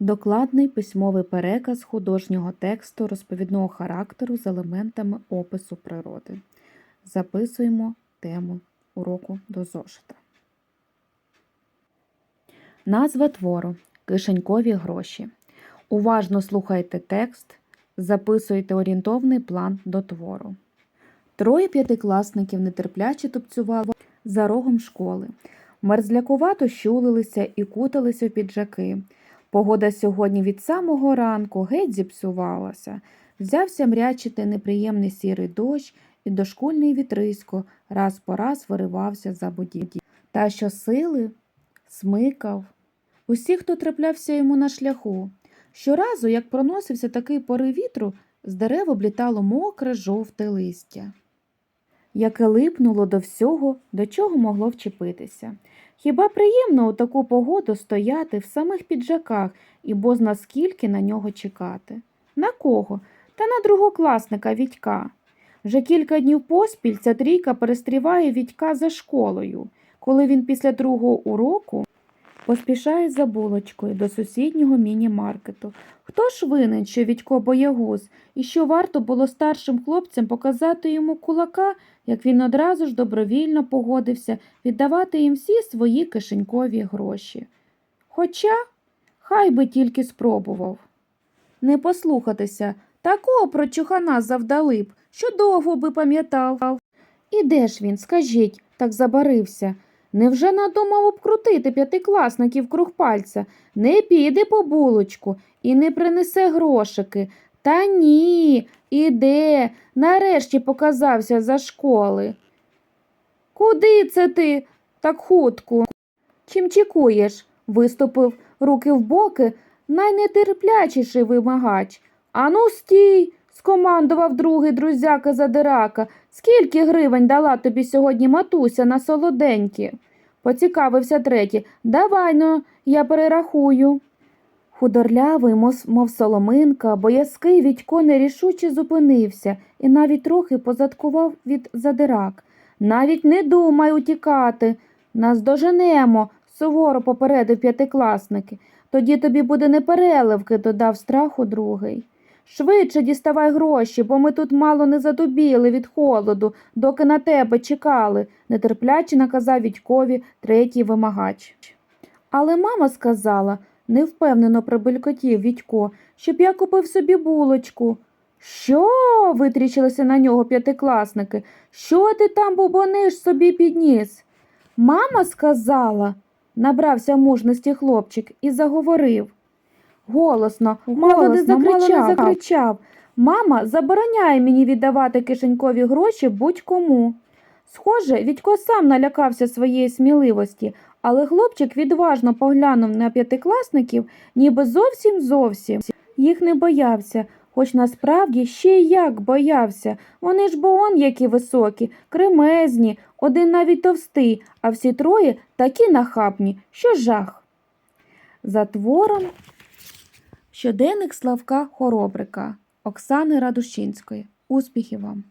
Докладний письмовий переказ художнього тексту розповідного характеру з елементами опису природи. Записуємо тему уроку до зошита. Назва твору Кишенькові гроші. Уважно слухайте текст, записуйте орієнтовний план до твору. Троє п'ятикласників нетерпляче тупцювали за рогом школи. Мерзлякувато щулилися і куталися в піджаки. Погода сьогодні від самого ранку геть зіпсувалася. Взявся мрячити неприємний сірий дощ, і дошкульний вітрисько раз по раз виривався за будівлі. Та що сили смикав усі, хто траплявся йому на шляху. Щоразу, як проносився такий порив вітру, з дерев облітало мокре жовте листя, яке липнуло до всього, до чого могло вчепитися. Хіба приємно у таку погоду стояти в самих піджаках і бозна скільки на нього чекати? На кого? Та на другокласника Вітька. Вже кілька днів поспіль ця трійка перестріває Вітька за школою, коли він після другого уроку поспішає за булочкою до сусіднього міні-маркету. Хто ж винен, що Вітько боягуз, і що варто було старшим хлопцям показати йому кулака, як він одразу ж добровільно погодився віддавати їм всі свої кишенькові гроші. Хоча, хай би тільки спробував. Не послухатися, такого прочухана завдали б, що довго би пам'ятав. І де ж він, скажіть, так забарився? Невже надумав обкрутити п'ятикласників круг пальця, не піде по булочку і не принесе грошики? Та ні, іде, нарешті показався за школи. Куди це ти так хутко? Чим чекуєш? виступив руки в боки найнетерплячіший вимагач. Ану, стій, скомандував другий друзяка задирака. Скільки гривень дала тобі сьогодні матуся на солоденькі? Поцікавився третій. Давай ну, я перерахую. Худорлявий, мов, соломинка, боязкий Відько нерішуче зупинився і навіть трохи позадкував від задирак. Навіть не думай утікати. Нас доженемо, суворо попередив п'ятикласники. Тоді тобі буде непереливки, додав страху другий. Швидше діставай гроші, бо ми тут мало не задубіли від холоду, доки на тебе чекали, нетерпляче наказав Відькові третій вимагач. Але мама сказала, невпевнено прибелькотів Відько, щоб я купив собі булочку. Що? витрічилися на нього п'ятикласники. Що ти там бубониш собі підніс? Мама сказала, набрався мужності хлопчик і заговорив. Голосно, мало не закричав. Мало не закричав. Мама забороняє мені віддавати кишенькові гроші будь-кому. Схоже, Відько сам налякався своєї сміливості, але хлопчик відважно поглянув на п'ятикласників, ніби зовсім зовсім їх не боявся, хоч насправді ще й як боявся. Вони ж бо он які високі, кремезні, один навіть товстий, а всі троє такі нахабні, що жах. За твором Щоденник Славка Хоробрика Оксани Радушинської. Успіхів вам!